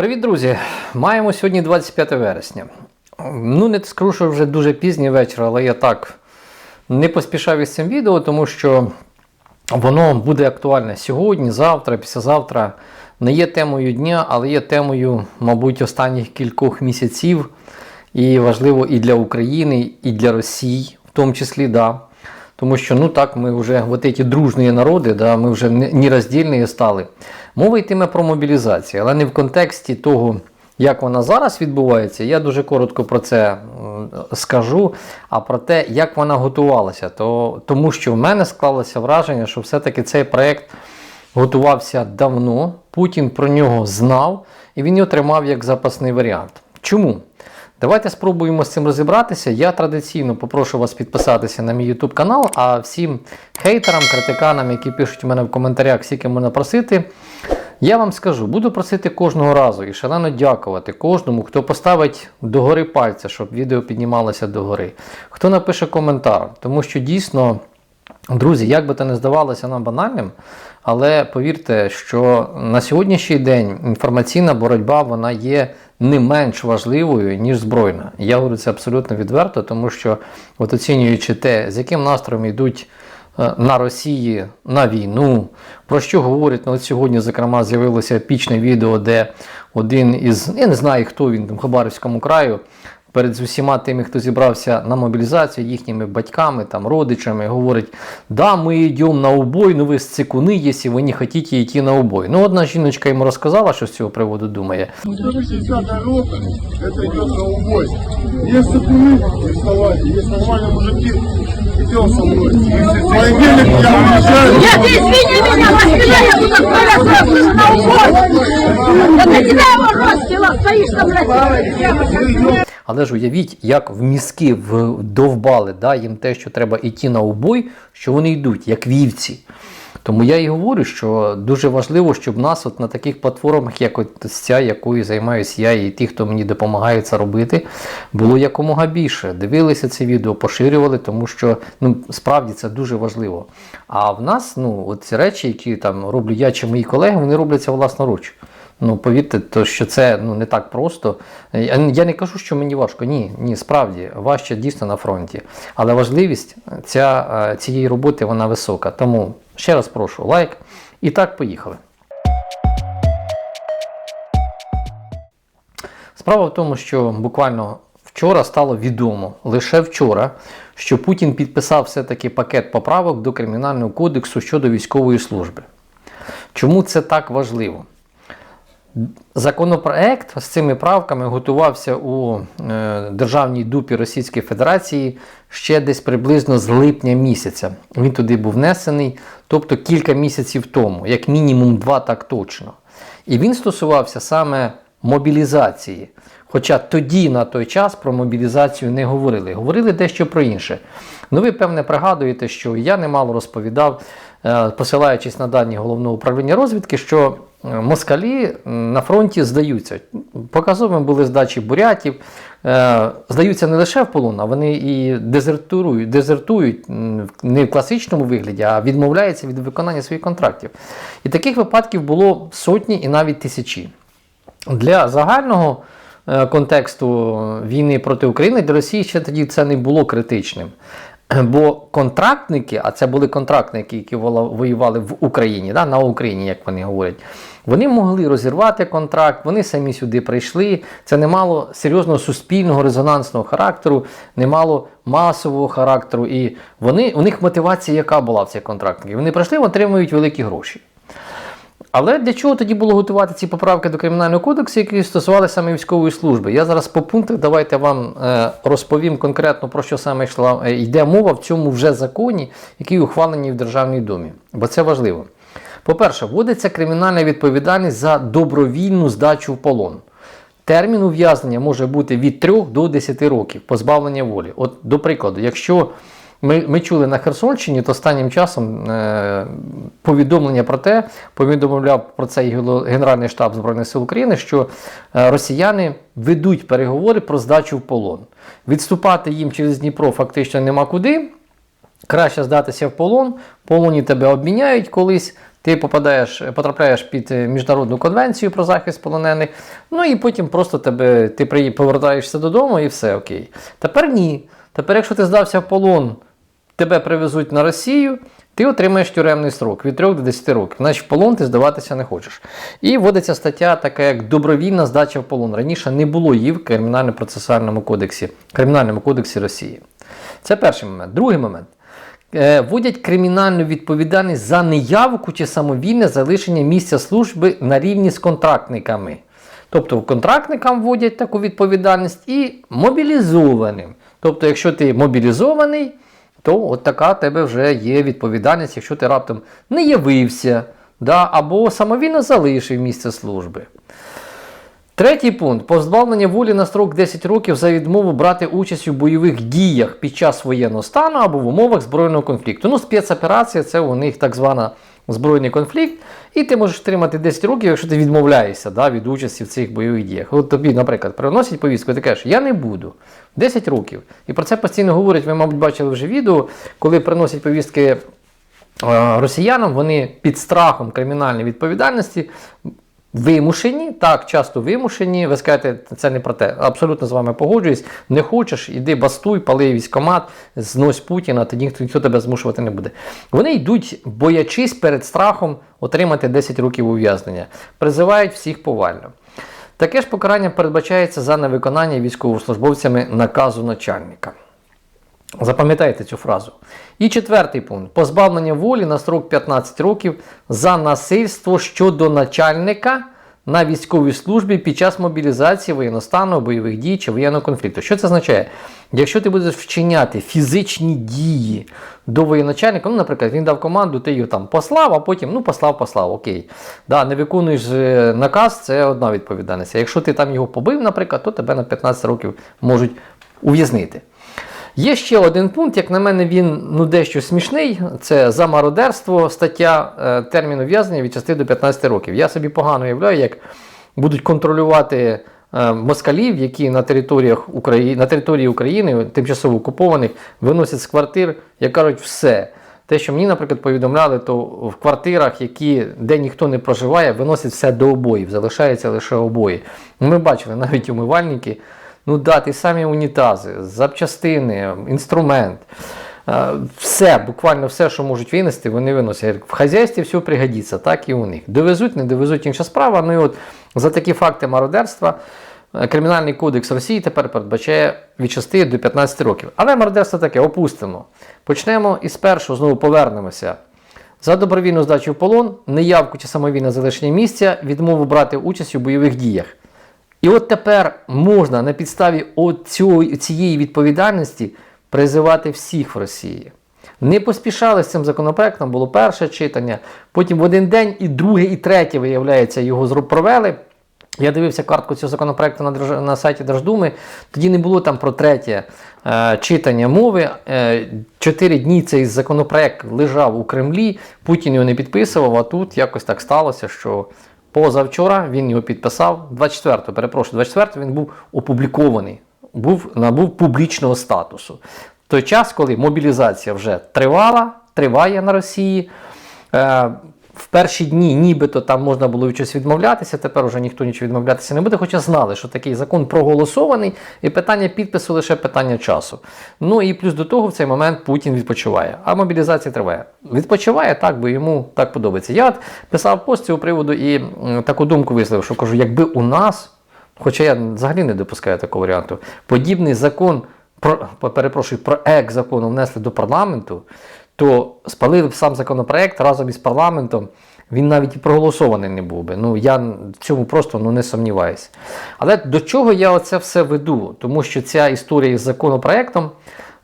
Привіт, друзі! Маємо сьогодні 25 вересня. Ну, не скажу, що вже дуже пізній вечір, але я так не поспішав із цим відео, тому що воно буде актуальне сьогодні, завтра, післязавтра. Не є темою дня, але є темою, мабуть, останніх кількох місяців. І важливо і для України, і для Росії, в тому числі, да. Тому що ну так, ми вже вот эти дружні народи, да, ми вже не- нероздільні стали. Мова йтиме про мобілізацію, але не в контексті того, як вона зараз відбувається. Я дуже коротко про це скажу, а про те, як вона готувалася. То, тому що в мене склалося враження, що все-таки цей проект готувався давно, Путін про нього знав, і він його тримав як запасний варіант. Чому? Давайте спробуємо з цим розібратися. Я традиційно попрошу вас підписатися на мій YouTube канал, а всім хейтерам, критиканам, які пишуть у мене в коментарях, скільки можна просити, я вам скажу, буду просити кожного разу і шалено дякувати кожному, хто поставить догори пальця, щоб відео піднімалося догори, хто напише коментар, тому що дійсно. Друзі, як би то не здавалося нам банальним, але повірте, що на сьогоднішній день інформаційна боротьба вона є не менш важливою, ніж збройна. Я говорю це абсолютно відверто, тому що, от оцінюючи те, з яким настроєм йдуть е, на Росії на війну, про що говорять, ну, от сьогодні, зокрема, з'явилося епічне відео, де один із, я не знаю, хто він там, Хабаровському краю, перед з усіма тими, хто зібрався на мобілізацію, їхніми батьками, там, родичами, говорить: да, ми йдемо на убой, ну ви цикуни, якщо ви не хочете йти на убой. Ну, одна жіночка йому розказала, що з цього приводу думає. 180 рота, это идет на убой. Есть цепуны, не вставайте, есть нормальные мужики, идем со мной. В понедельник я уезжаю. Я ты извини меня, воспитай, я буду твоя на убой. Да для тебя его ростила, стоишь там, блядь. але ж уявіть, як в мізки вдовбали да, їм те, що треба йти на убой, що вони йдуть, як вівці. Тому я і говорю, що дуже важливо, щоб нас от на таких платформах, як от ця, якою займаюся я, і ті, хто мені допомагає це робити, було якомога більше. Дивилися це відео, поширювали, тому що ну, справді це дуже важливо. А в нас ну, от ці речі, які там роблю я чи мої колеги, вони робляться власноруч. Ну, повірте, то що це ну, не так просто. Я, не кажу, що мені важко. Ні, ні, справді важче дійсно на фронті. Але важливість ця, е, цієї роботи вона висока. Тому ще раз прошу лайк. І так, поїхали. Справа в тому, що буквально вчора стало відомо, лише вчора, що Путін підписав все-таки пакет поправок до Кримінального кодексу щодо військової служби. Чому це так важливо? Законопроект з цими правками готувався у е, Державній дупі Російської Федерації ще десь приблизно з липня місяця. Він туди був внесений, тобто кілька місяців тому, як мінімум два, так точно. І він стосувався саме мобілізації. Хоча тоді на той час про мобілізацію не говорили, говорили дещо про інше. Ну, ви певне пригадуєте, що я немало розповідав, е, посилаючись на дані головного управління розвідки, що москалі на фронті здаються. Показовими були здачі бурятів, е, здаються не лише в полон, а вони і дезертують, дезертують не в класичному вигляді, а відмовляються від виконання своїх контрактів. І таких випадків було сотні і навіть тисячі. Для загального е, контексту війни проти України для Росії ще тоді це не було критичним. Бо контрактники, а це були контрактники, які воювали в Україні, да, на Україні, як вони говорять, вони могли розірвати контракт, вони самі сюди прийшли. Це не мало серйозного суспільного резонансного характеру, не мало масового характеру. І вони, у них мотивація, яка була в цих контрактників? Вони прийшли, отримують великі гроші. Але для чого тоді було готувати ці поправки до Кримінального кодексу, які стосувалися саме військової служби? Я зараз по пунктах давайте вам е, розповім конкретно про що саме йшла е, йде мова в цьому вже законі, який ухвалений в Державній думі. Бо це важливо. По-перше, вводиться кримінальна відповідальність за добровільну здачу в полон. Термін ув'язнення може бути від 3 до 10 років позбавлення волі. От, до прикладу, якщо ми, ми чули на Херсонщині, то останнім часом е, повідомлення про те, повідомляв про це Генеральний штаб Збройних сил України, що е, росіяни ведуть переговори про здачу в полон. Відступати їм через Дніпро фактично нема куди. Краще здатися в полон, полоні тебе обміняють колись, ти попадаєш, потрапляєш під е, міжнародну конвенцію про захист полонених, ну і потім просто тебе, ти повертаєшся додому і все окей. Тепер ні. Тепер, якщо ти здався в полон, тебе привезуть на Росію, ти отримаєш тюремний строк від 3 до 10 років. Значить, в полон ти здаватися не хочеш. І вводиться стаття, така як добровільна здача в полон. Раніше не було її в кримінально-процесуальному кодексі, Кримінальному кодексі Росії. Це перший момент. Другий момент. Е, Вводять кримінальну відповідальність за неявку чи самовільне залишення місця служби на рівні з контрактниками. Тобто контрактникам вводять таку відповідальність і мобілізованим. Тобто, якщо ти мобілізований, то от така тебе вже є відповідальність, якщо ти раптом не явився да, або самовільно залишив місце служби. Третій пункт позбавлення волі на строк 10 років за відмову брати участь у бойових діях під час воєнного стану або в умовах збройного конфлікту. Ну, спецоперація це у них так звана збройний конфлікт, і ти можеш отримати 10 років, якщо ти відмовляєшся да, від участі в цих бойових діях. От тобі, наприклад, приносять повістку, і ти кажеш, я не буду. 10 років. І про це постійно говорять, ви, мабуть, бачили вже відео, коли приносять повістки е, росіянам, вони під страхом кримінальної відповідальності вимушені, так, часто вимушені. Ви скажете, це не про те. Абсолютно з вами погоджуюсь. Не хочеш, іди бастуй, пали військомат, знось Путіна, тоді ніхто, ніхто тебе змушувати не буде. Вони йдуть, боячись перед страхом отримати 10 років ув'язнення. Призивають всіх повально. Таке ж покарання передбачається за невиконання військовослужбовцями наказу начальника. Запам'ятайте цю фразу. І четвертий пункт: позбавлення волі на строк 15 років за насильство щодо начальника на військовій службі під час мобілізації воєнного бойових дій чи воєнного конфлікту. Що це означає? Якщо ти будеш вчиняти фізичні дії до воєначальника, ну, наприклад, він дав команду, ти його там послав, а потім ну, послав, послав, окей. Да, не виконуєш е, наказ, це одна відповідальність. Якщо ти там його побив, наприклад, то тебе на 15 років можуть ув'язнити. Є ще один пункт, як на мене, він ну, дещо смішний. Це за мародерство, стаття е, термін ув'язнення від 6 до 15 років. Я собі погано уявляю, як будуть контролювати е, москалів, які на територіях України, на території України, тимчасово окупованих, виносять з квартир, як кажуть, все. Те, що мені, наприклад, повідомляли, то в квартирах, які, де ніхто не проживає, виносять все до обоїв, залишається лише обої. Ми бачили навіть умивальники. Ну да, ті самі унітази, запчастини, інструмент. Е, Все, буквально все, що можуть винести, вони виносять. В хазяйстві все пригодиться, так і у них. Довезуть, не довезуть інша справа. Ну і от за такі факти мародерства е, Кримінальний кодекс Росії тепер передбачає від 6 до 15 років. Але мародерство таке, опустимо. Почнемо із першого, знову повернемося. За добровільну здачу в полон, неявку чи самовільне залишення місця, відмову брати участь у бойових діях. І от тепер можна на підставі цієї відповідальності призивати всіх в Росії. Не поспішали з цим законопроектом, було перше читання, потім в один день і друге, і третє, виявляється, його провели. Я дивився картку цього законопроекту на, Держ- на сайті Держдуми. Тоді не було там про третє е, читання мови. Е, Чотири дні цей законопроект лежав у Кремлі, Путін його не підписував, а тут якось так сталося, що позавчора він його підписав. 24, перепрошую, 24 він був опублікований, був, набув публічного статусу. В той час, коли мобілізація вже тривала, триває на Росії. В перші дні нібито там можна було від чогось відмовлятися, тепер уже ніхто нічого відмовлятися не буде, хоча знали, що такий закон проголосований, і питання підпису лише питання часу. Ну і плюс до того в цей момент Путін відпочиває, а мобілізація триває. Відпочиває так, бо йому так подобається. Я от писав пост цього приводу і таку думку висловив, що кажу, якби у нас, хоча я взагалі не допускаю такого варіанту, подібний закон, про, перепрошую, проект закону внесли до парламенту, то спалили сам законопроект разом із парламентом, він навіть і проголосований не був би. Ну я в цьому просто ну, не сумніваюся. Але до чого я оце все веду? Тому що ця історія із законопроектом,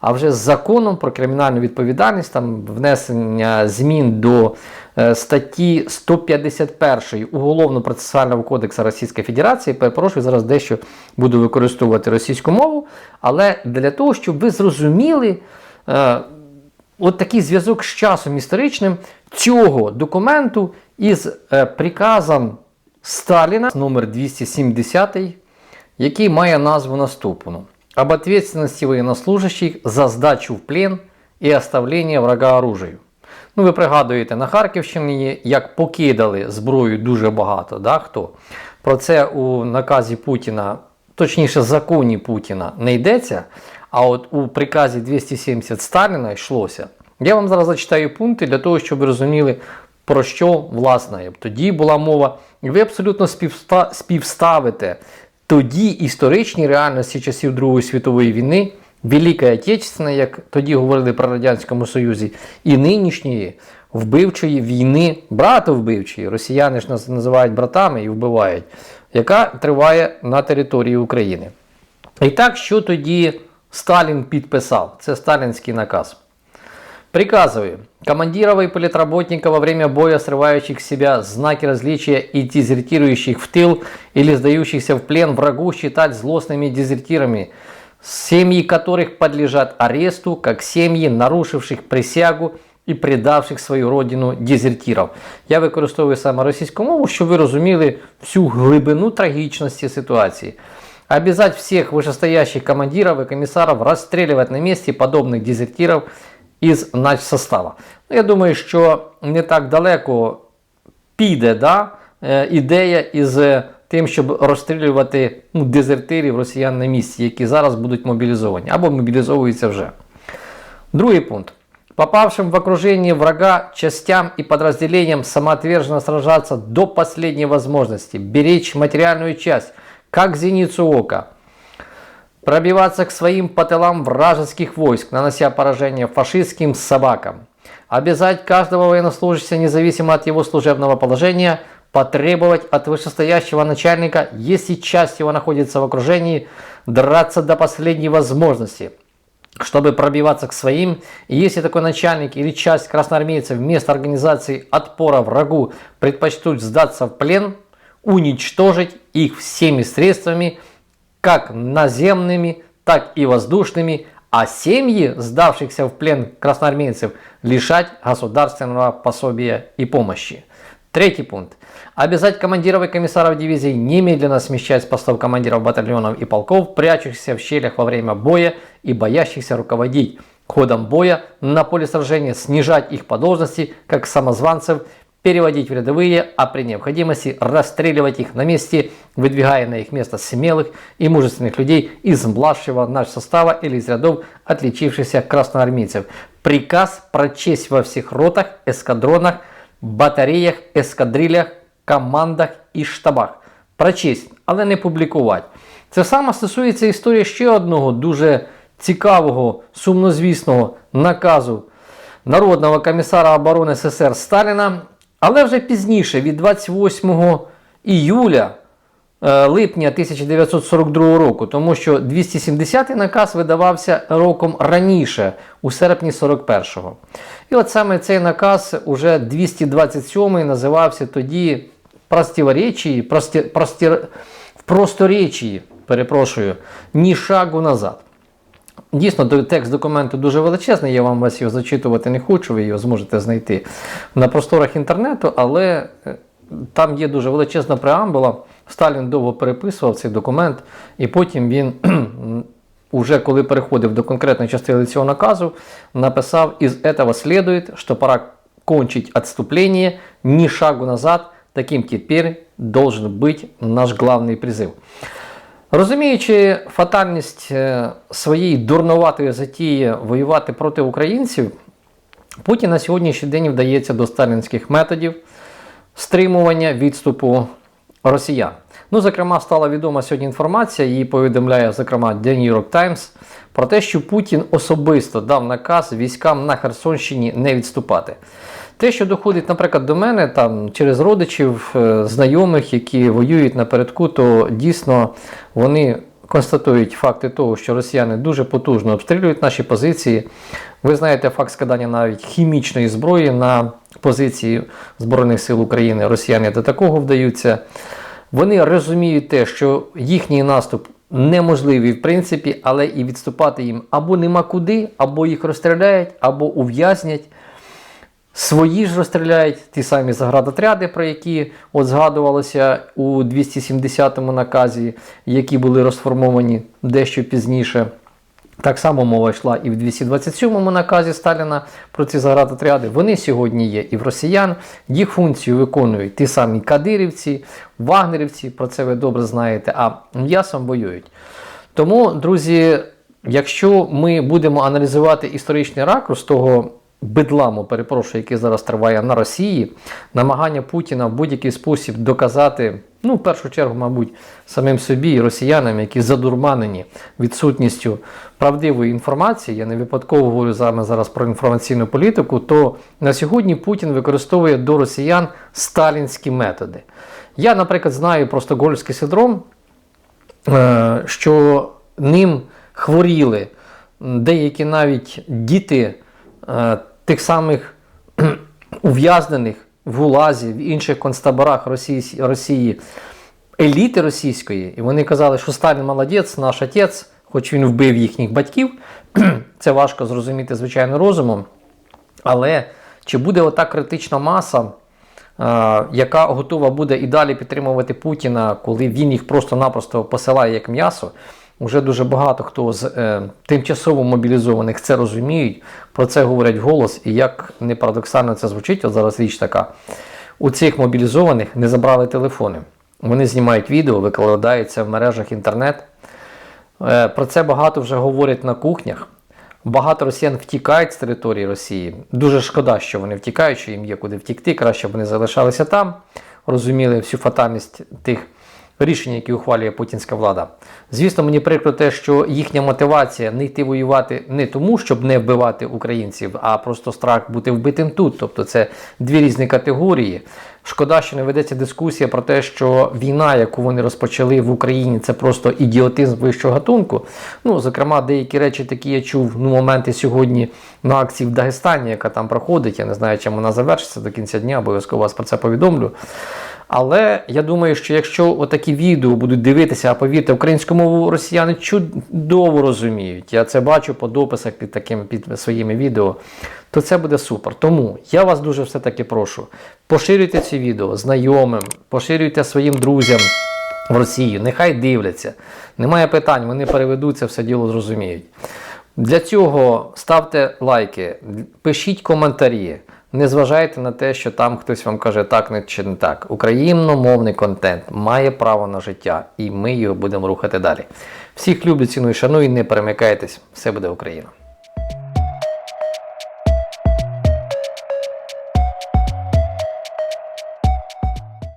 а вже з законом про кримінальну відповідальність, там внесення змін до е, статті 151 Уголовно-процесуального кодексу Російської Федерації. Перепрошую, зараз дещо буду використовувати російську мову, але для того, щоб ви зрозуміли. е, от такий зв'язок з часом історичним цього документу із е, приказом Сталіна номер 270, який має назву наступну: об ответственности военнослужащих за сдачу в плен и оставление врага оружию. Ну, ви пригадуєте, на Харківщині як покидали зброю дуже багато. Да, хто? Про це у наказі Путіна, точніше, законі Путіна не йдеться. А от у приказі 270 Сталіна йшлося. Я вам зараз зачитаю пункти для того, щоб ви розуміли, про що власне тоді була мова. І ви абсолютно співста- співставите тоді історичні реальності часів Другої світової війни, Великої Отечественної, як тоді говорили про Радянському Союзі, і нинішньої вбивчої війни, братовбивчої, росіяни ж нас називають братами і вбивають, яка триває на території України. І так, що тоді Сталін підписав? Це сталінський наказ. Приказываю командиров и политработников во время боя, срывающих с себя знаки различия и дезертирующих в тыл или сдающихся в плен врагу считать злостными дезертирами, семьи которых подлежат аресту, как семьи, нарушивших присягу і предавших свою родину дезертирів. Я використовую саме російську мову, щоб ви розуміли всю глибину трагічності ситуації. Обязать всех вышестоящих командиров и комиссаров расстреливать на месте подобных дезертиров із начсостава. Ну, я думаю, що не так далеко піде да, ідея із е, тим, щоб розстрілювати ну, дезертирів росіян на місці, які зараз будуть мобілізовані або мобілізовуються вже. Другий пункт. Попавшим в окружение врага частям и подразделениям самоотверженно сражаться до последней возможности, беречь материальную часть, как зеницу ока, пробиваться к своим по вражеских войск, нанося поражение фашистским собакам, обязать каждого военнослужащего, независимо от его служебного положения, потребовать от вышестоящего начальника, если часть его находится в окружении, драться до последней возможности, чтобы пробиваться к своим, и если такой начальник или часть красноармейцев вместо организации отпора врагу предпочтут сдаться в плен, уничтожить их всеми средствами, как наземными, так и воздушными, а семьи сдавшихся в плен красноармейцев лишать государственного пособия и помощи. Третий пункт. Обязать командиров и комиссаров дивизий немедленно смещать с постов командиров батальонов и полков, прячущихся в щелях во время боя и боящихся руководить ходом боя на поле сражения, снижать их по должности, как самозванцев, переводить в рядовые, а при необходимости расстреливать их на месте, выдвигая на их место смелых и мужественных людей из младшего нашего состава или из рядов отличившихся красноармейцев. Приказ прочесть во всех ротах, эскадронах, батареях, ескадрилях, командах і штабах. Прочесть, але не публікувати. Це саме стосується історії ще одного дуже цікавого, сумнозвісного наказу Народного комісара оборони СССР Сталіна, але вже пізніше, від 28 іюля е, липня 1942 року, тому що 270-й наказ видавався роком раніше, у серпні 41-го. І от саме цей наказ, уже 227-й, називався тоді простіворечії, прості, прості, в просторечії, перепрошую, ні шагу назад. Дійсно, до- текст документу дуже величезний, я вам вас його зачитувати не хочу, ви його зможете знайти на просторах інтернету, але е, там є дуже величезна преамбула. Сталін довго переписував цей документ, і потім він, уже коли переходив до конкретної частини цього наказу, написав: із этого следует, що пора кончить отступление, ни шагу назад, таким теперь должен быть наш главный призыв. Розуміючи фатальність е, своєї дурноватої затії воювати проти українців, Путін на сьогоднішній день вдається до сталінських методів стримування відступу росіян. Ну, зокрема, стала відома сьогодні інформація, її повідомляє, зокрема, The New York Times, про те, що Путін особисто дав наказ військам на Херсонщині не відступати. Те, що доходить, наприклад, до мене там через родичів, е, знайомих, які воюють напередку, то дійсно вони констатують факти того, що росіяни дуже потужно обстрілюють наші позиції. Ви знаєте факт складання навіть хімічної зброї на позиції Збройних сил України. Росіяни до такого вдаються. Вони розуміють те, що їхній наступ неможливий в принципі, але і відступати їм або нема куди, або їх розстріляють, або ув'язнять. Свої ж розстріляють ті самі заградотряди, про які от згадувалося у 270 му наказі, які були розформовані дещо пізніше. Так само мова йшла і в 227-му наказі Сталіна про ці заградотряди. Вони сьогодні є і в росіян. Їх функцію виконують ті самі кадирівці, вагнерівці, про це ви добре знаєте, а м'ясом воюють. Тому, друзі, якщо ми будемо аналізувати історичний ракурс того бедламу, перепрошую, який зараз триває на Росії, намагання Путіна в будь-який спосіб доказати, ну, в першу чергу, мабуть, самим собі і росіянам, які задурманені відсутністю правдивої інформації, я не випадково говорю вами зараз про інформаційну політику, то на сьогодні Путін використовує до росіян сталінські методи. Я, наприклад, знаю про стокгольмський синдром, е, що ним хворіли деякі навіть діти тих самих ув'язнених в ГУЛАЗі, в інших концтаборах Росії, Росії, еліти російської, і вони казали, що Сталін молодець, наш отець, хоч він вбив їхніх батьків. Це важко зрозуміти, звичайно, розумом. Але чи буде ота критична маса, е, яка готова буде і далі підтримувати Путіна, коли він їх просто-напросто посилає як м'ясо? Уже дуже багато хто з е, тимчасово мобілізованих це розуміють, про це говорять голос, і як не парадоксально це звучить, от зараз річ така. У цих мобілізованих не забрали телефони. Вони знімають відео, викладаються в мережах інтернет. Е, Про це багато вже говорять на кухнях. Багато росіян втікають з території Росії. Дуже шкода, що вони втікають, що їм є куди втікти. Краще б вони залишалися там, розуміли всю фатальність тих рішень, які ухвалює путінська влада. Звісно, мені прикро те, що їхня мотивація не йти воювати не тому, щоб не вбивати українців, а просто страх бути вбитим тут. Тобто це дві різні категорії. Шкода, що не ведеться дискусія про те, що війна, яку вони розпочали в Україні, це просто ідіотизм вищого гатунку. Ну, зокрема, деякі речі такі я чув ну, моменти сьогодні на акції в Дагестані, яка там проходить. Я не знаю, чим вона завершиться до кінця дня, обов'язково вас про це повідомлю. Але я думаю, що якщо отакі відео будуть дивитися, а повірте, українську мову росіяни чудово розуміють. Я це бачу по дописах під такими під своїми відео, то це буде супер. Тому я вас дуже все-таки прошу. Поширюйте ці відео знайомим, поширюйте своїм друзям в Росію. Нехай дивляться. Немає питань, вони переведуться, все діло зрозуміють. Для цього ставте лайки, пишіть коментарі. Не зважайте на те, що там хтось вам каже так не чи не так. Україномовний контент має право на життя, і ми його будемо рухати далі. Всіх люблю, ціную, шаную, не перемикайтесь. Все буде Україна.